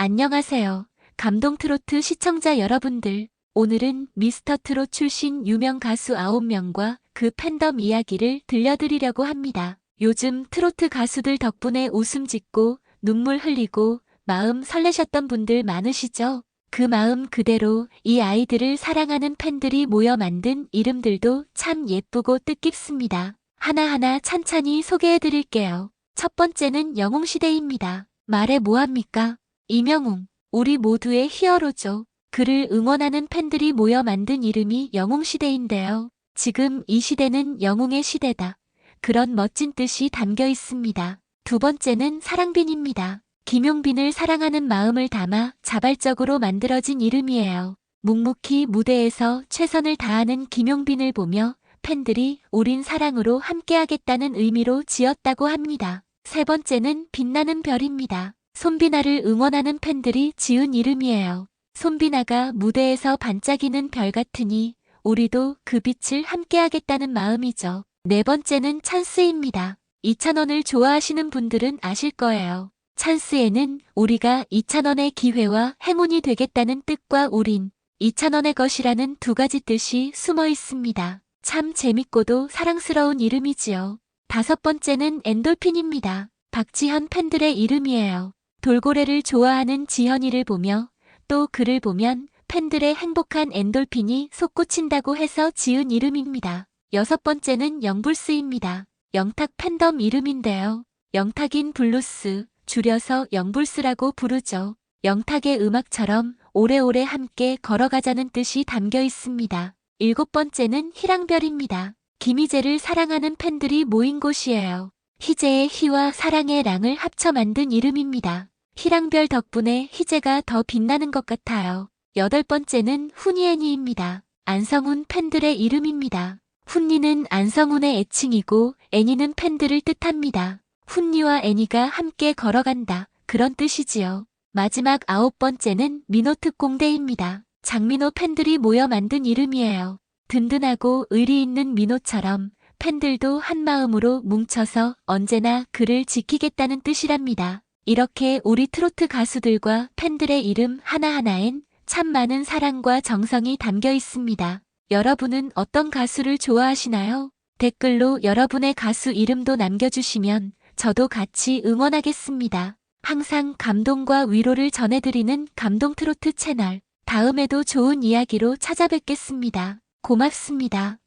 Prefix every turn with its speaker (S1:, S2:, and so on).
S1: 안녕하세요. 감동 트로트 시청자 여러분들. 오늘은 미스터 트롯 출신 유명 가수 9명과 그 팬덤 이야기를 들려드리려고 합니다. 요즘 트로트 가수들 덕분에 웃음 짓고 눈물 흘리고 마음 설레셨던 분들 많으시죠? 그 마음 그대로 이 아이들을 사랑하는 팬들이 모여 만든 이름들도 참 예쁘고 뜻깊습니다. 하나하나 찬찬히 소개해 드릴게요. 첫 번째는 영웅시대입니다. 말해 뭐합니까? 이명웅, 우리 모두의 히어로죠. 그를 응원하는 팬들이 모여 만든 이름이 영웅시대인데요. 지금 이 시대는 영웅의 시대다. 그런 멋진 뜻이 담겨 있습니다. 두 번째는 사랑빈입니다. 김용빈을 사랑하는 마음을 담아 자발적으로 만들어진 이름이에요. 묵묵히 무대에서 최선을 다하는 김용빈을 보며 팬들이 우린 사랑으로 함께하겠다는 의미로 지었다고 합니다. 세 번째는 빛나는 별입니다. 손비나를 응원하는 팬들이 지은 이름이에요. 손비나가 무대에서 반짝이는 별 같으니 우리도 그 빛을 함께하겠다는 마음이죠. 네 번째는 찬스입니다. 이찬원을 좋아하시는 분들은 아실 거예요. 찬스에는 우리가 이찬원의 기회와 행운이 되겠다는 뜻과 우린 이찬원의 것이라는 두 가지 뜻이 숨어 있습니다. 참 재밌고도 사랑스러운 이름이지요. 다섯 번째는 엔돌핀입니다. 박지현 팬들의 이름이에요. 돌고래를 좋아하는 지현이를 보며 또 그를 보면 팬들의 행복한 엔돌핀이 솟구친다고 해서 지은 이름입니다. 여섯 번째는 영불스입니다. 영탁 팬덤 이름인데요. 영탁인 블루스, 줄여서 영불스라고 부르죠. 영탁의 음악처럼 오래오래 함께 걸어가자는 뜻이 담겨 있습니다. 일곱 번째는 희랑별입니다. 김희재를 사랑하는 팬들이 모인 곳이에요. 희재의 희와 사랑의 랑을 합쳐 만든 이름입니다. 희랑별 덕분에 희재가 더 빛나는 것 같아요. 여덟 번째는 훈이애니입니다. 안성훈 팬들의 이름입니다. 훈니는 안성훈의 애칭이고 애니는 팬들을 뜻합니다. 훈니와 애니가 함께 걸어간다. 그런 뜻이지요. 마지막 아홉 번째는 민호특공대입니다. 장민호 팬들이 모여 만든 이름이에요. 든든하고 의리 있는 민호처럼 팬들도 한 마음으로 뭉쳐서 언제나 그를 지키겠다는 뜻이랍니다. 이렇게 우리 트로트 가수들과 팬들의 이름 하나하나엔 참 많은 사랑과 정성이 담겨 있습니다. 여러분은 어떤 가수를 좋아하시나요? 댓글로 여러분의 가수 이름도 남겨주시면 저도 같이 응원하겠습니다. 항상 감동과 위로를 전해드리는 감동 트로트 채널. 다음에도 좋은 이야기로 찾아뵙겠습니다. 고맙습니다.